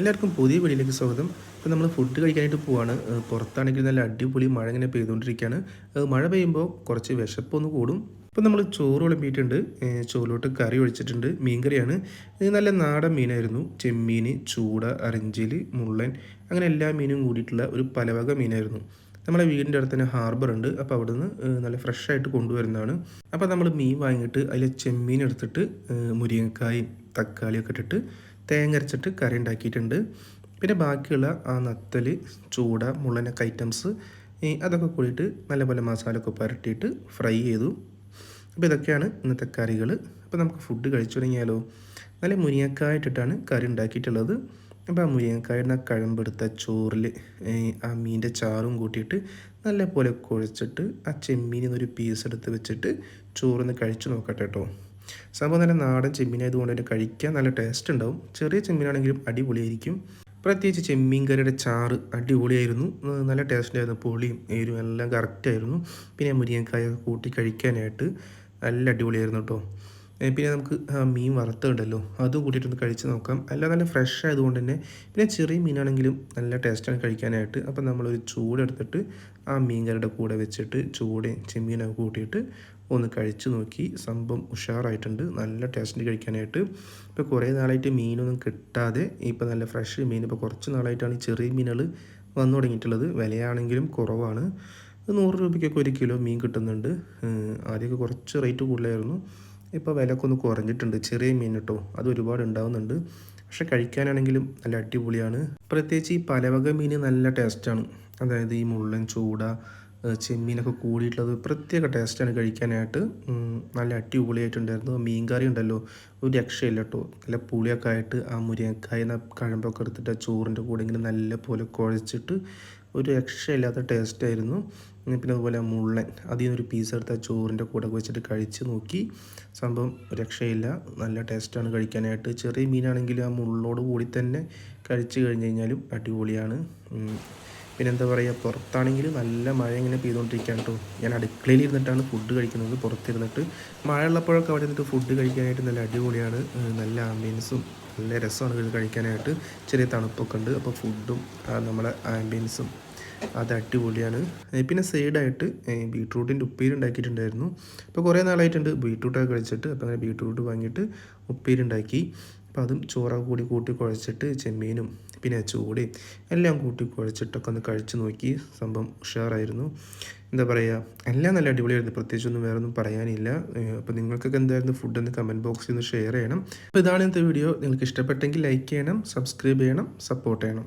എല്ലാവർക്കും പുതിയ വീടിലേക്ക് സ്വാഗതം. ഇപ്പോൾ നമ്മൾ ഫുഡ് കഴിക്കാനായിട്ട് പോവാണ്. പുറത്താണെങ്കിൽ നല്ല അടിപൊളി മഴ ഇങ്ങനെ പെയ്തുകൊണ്ടിരിക്കുകയാണ് മഴ പെയ്യുമ്പോൾ കുറച്ച് വിശപ്പൊന്ന് കൂടും. ഇപ്പോൾ നമ്മൾ ചോറ് വിളമ്പിയിട്ടുണ്ട്. ചോറിലോട്ട് കറി ഒഴിച്ചിട്ടുണ്ട്. മീൻകറിയാണ്. ഇത് നല്ല നാടൻ മീനായിരുന്നു. ചെമ്മീൻ ചൂട അരഞ്ചിൽ മുള്ളൻ അങ്ങനെ എല്ലാ മീനും കൂടിയിട്ടുള്ള ഒരു പലവക മീനായിരുന്നു. നമ്മളെ വീടിന്റെ അടുത്ത് തന്നെ ഹാർബർ ഉണ്ട്. അപ്പോൾ അവിടെ നിന്ന് നല്ല ഫ്രഷ് ആയിട്ട് കൊണ്ടുവരുന്നതാണ്. അപ്പോൾ നമ്മൾ മീൻ വാങ്ങിയിട്ട് അതിൽ ചെമ്മീൻ എടുത്തിട്ട് മുരിങ്ങക്കായും തക്കാളിയൊക്കെ ഇട്ടിട്ട് തേങ്ങ അരച്ചിട്ട് കറി ഉണ്ടാക്കിയിട്ടുണ്ട് പിന്നെ ബാക്കിയുള്ള ആ നത്തൽ ചൂട മുള്ളനൊക്കെ ഐറ്റംസ് അതൊക്കെ കൂടിയിട്ട് നല്ലപോലെ മസാലയൊക്കെ പുരട്ടിയിട്ട് ഫ്രൈ ചെയ്തു. അപ്പോൾ ഇതൊക്കെയാണ് ഇന്നത്തെ കറികൾ അപ്പോൾ നമുക്ക് ഫുഡ് കഴിച്ചു തുടങ്ങിയാലോ? നല്ല മുരിങ്ങക്കായ ഇട്ടിട്ടാണ് കറി ഉണ്ടാക്കിയിട്ടുള്ളത്. അപ്പോൾ ആ മുരിങ്ങക്കായുടെ കഴമ്പെടുത്ത ചോറിൽ ആ മീന്റെ ചാറും കൂട്ടിയിട്ട് നല്ലപോലെ കുഴച്ചിട്ട് ആ ചെമ്മീനിൽ നിന്നൊരു പീസ് എടുത്ത് വെച്ചിട്ട് ചോറിന്ന് കഴിച്ചു നോക്കട്ടെ കേട്ടോ സംഭവം നല്ല നാടൻ ചെമ്മീനായതുകൊണ്ട് തന്നെ കഴിക്കാൻ നല്ല ടേസ്റ്റ് ഉണ്ടാവും. ചെറിയ ചെമ്മീനാണെങ്കിലും അടിപൊളിയായിരിക്കും. പ്രത്യേകിച്ച് ചെമ്മീൻ കറിയുടെ ചാറ് അടിപൊളിയായിരുന്നു. നല്ല ടേസ്റ്റുണ്ടായിരുന്നു പൊളിയും എരിവും എല്ലാം കറക്റ്റായിരുന്നു പിന്നെ മുരിങ്ങക്കായ കൂട്ടി കഴിക്കാനായിട്ട് നല്ല അടിപൊളിയായിരുന്നു കേട്ടോ. പിന്നെ നമുക്ക് മീൻ വറുത്തുണ്ടല്ലോ. അതും കൂട്ടിയിട്ടൊന്ന് കഴിച്ച് നോക്കാം. എല്ലാം നല്ല ഫ്രഷ് ആയതുകൊണ്ട് തന്നെ പിന്നെ ചെറിയ മീനാണെങ്കിലും നല്ല ടേസ്റ്റാണ് കഴിക്കാനായിട്ട്. അപ്പം നമ്മളൊരു ചൂടെടുത്തിട്ട് ആ മീൻ കറിയുടെ കൂടെ വെച്ചിട്ട് ചൂടയും ചെമ്മീനൊക്കെ കൂട്ടിയിട്ട് ഒന്ന് കഴിച്ച് നോക്കി. സംഭവം ഉഷാറായിട്ടുണ്ട്. നല്ല ടേസ്റ്റിന് കഴിക്കാനായിട്ട്. ഇപ്പോൾ കുറേ നാളായിട്ട് മീനൊന്നും കിട്ടാതെ ഇപ്പോൾ നല്ല ഫ്രഷ് മീൻ. ഇപ്പോൾ കുറച്ച് നാളായിട്ടാണ് ഈ ചെറിയ മീനുകൾ വന്നു തുടങ്ങിയിട്ടുള്ളത്. വിലയാണെങ്കിലും കുറവാണ്. നൂറ് രൂപയ്ക്കൊക്കെ ഒരു കിലോ മീൻ കിട്ടുന്നുണ്ട്. ആദ്യമൊക്കെ കുറച്ച് റേറ്റ് കൂടുതലായിരുന്നു. ഇപ്പോൾ വിലയൊക്കെ ഒന്ന് കുറഞ്ഞിട്ടുണ്ട്. ചെറിയ മീൻ കേട്ടോ അത് ഒരുപാട് ഉണ്ടാവുന്നുണ്ട്. പക്ഷെ കഴിക്കാനാണെങ്കിലും നല്ല അടിപൊളിയാണ്. പ്രത്യേകിച്ച് ഈ പലവക മീൻ നല്ല ടേസ്റ്റാണ് അതായത് ഈ മുള്ളൻ ചൂട ചെമ്മീനൊക്കെ കൂടിയിട്ടുള്ളത് പ്രത്യേക ടേസ്റ്റാണ് കഴിക്കാനായിട്ട്. നല്ല അടിപൊളിയായിട്ടുണ്ടായിരുന്നു. മീൻ കറി ഉണ്ടല്ലോ ഒരു രക്ഷയില്ല കേട്ടോ നല്ല പുളിയൊക്കെ ആയിട്ട് ആ മുരിങ്ങക്കായ കഴമ്പൊക്കെ എടുത്തിട്ട് ചോറിന്റെ കൂടെ ഇങ്ങനെ നല്ല പോലെ കുഴച്ചിട്ട് ഒരു രക്ഷയില്ലാത്ത ടേസ്റ്റായിരുന്നു പിന്നെ അതുപോലെ മുള്ളൻ. അതിൽ നിന്നൊരു പീസ് എടുത്ത് ആ ചോറിന്റെ കൂടെ വെച്ചിട്ട് കഴിച്ച് നോക്കി. സംഭവം രക്ഷയില്ല നല്ല ടേസ്റ്റാണ് കഴിക്കാനായിട്ട്. ചെറിയ മീനാണെങ്കിൽ ആ മുള്ളോട് കൂടി തന്നെ കഴിച്ച് കഴിഞ്ഞ് കഴിഞ്ഞാലും അടിപൊളിയാണ്. പിന്നെ എന്താ പറയുക പുറത്താണെങ്കിൽ നല്ല മഴ ഇങ്ങനെ പെയ്തുകൊണ്ടിരിക്കുകയാണ് കേട്ടോ ഞാൻ അടുക്കളയിൽ ഇരുന്നിട്ടാണ് ഫുഡ് കഴിക്കുന്നത് പുറത്തിരുന്നിട്ട്. മഴ ഉള്ളപ്പോഴൊക്കെ അവിടെ നിന്നിട്ട് ഫുഡ് കഴിക്കാനായിട്ട് നല്ല അടിപൊളിയാണ്. നല്ല ആംബിയൻസും നല്ല രസമാണ് കഴിക്കാനായിട്ട്. ചെറിയ തണുപ്പൊക്കെ ഉണ്ട്. അപ്പോൾ ഫുഡും നമ്മളെ ആംബിയൻസും അത് അടിപൊളിയാണ്. പിന്നെ സൈഡായിട്ട് ബീട്രൂട്ടിന്റെ ഉപ്പേരി ഉണ്ടാക്കിയിട്ടുണ്ടായിരുന്നു അപ്പോൾ കുറേ നാളായിട്ടുണ്ട് ബീട്രൂട്ടൊക്കെ കഴിച്ചിട്ട് അപ്പോൾ അങ്ങനെ ബീട്രൂട്ട് വാങ്ങിയിട്ട് ഉപ്പേരി ഉണ്ടാക്കി അപ്പോൾ അതും ചോറൊക്കെ കൂടി കൂട്ടി കുഴച്ചിട്ട് ചെമ്മീനും പിന്നെ ചൂടയും എല്ലാം കൂട്ടി കുഴച്ചിട്ടൊക്കെ ഒന്ന് കഴിച്ച് നോക്കി. സംഭവം ഉഷാറായിരുന്നു. എന്താ പറയുക എല്ലാം നല്ല അടിപൊളിയായിരുന്നു. പ്രത്യേകിച്ചൊന്നും വേറെ ഒന്നും പറയാനില്ല അപ്പോൾ നിങ്ങൾക്കൊക്കെ എന്തായിരുന്നു ഫുഡ് എന്ന് കമന്റ് ബോക്സിൽ നിന്ന് ഷെയർ ചെയ്യണം. അപ്പോൾ ഇതാണ് ഇന്നത്തെ വീഡിയോ നിങ്ങൾക്ക് ഇഷ്ടപ്പെട്ടെങ്കിൽ ലൈക്ക് ചെയ്യണം സബ്സ്ക്രൈബ് ചെയ്യണം സപ്പോർട്ട് ചെയ്യണം.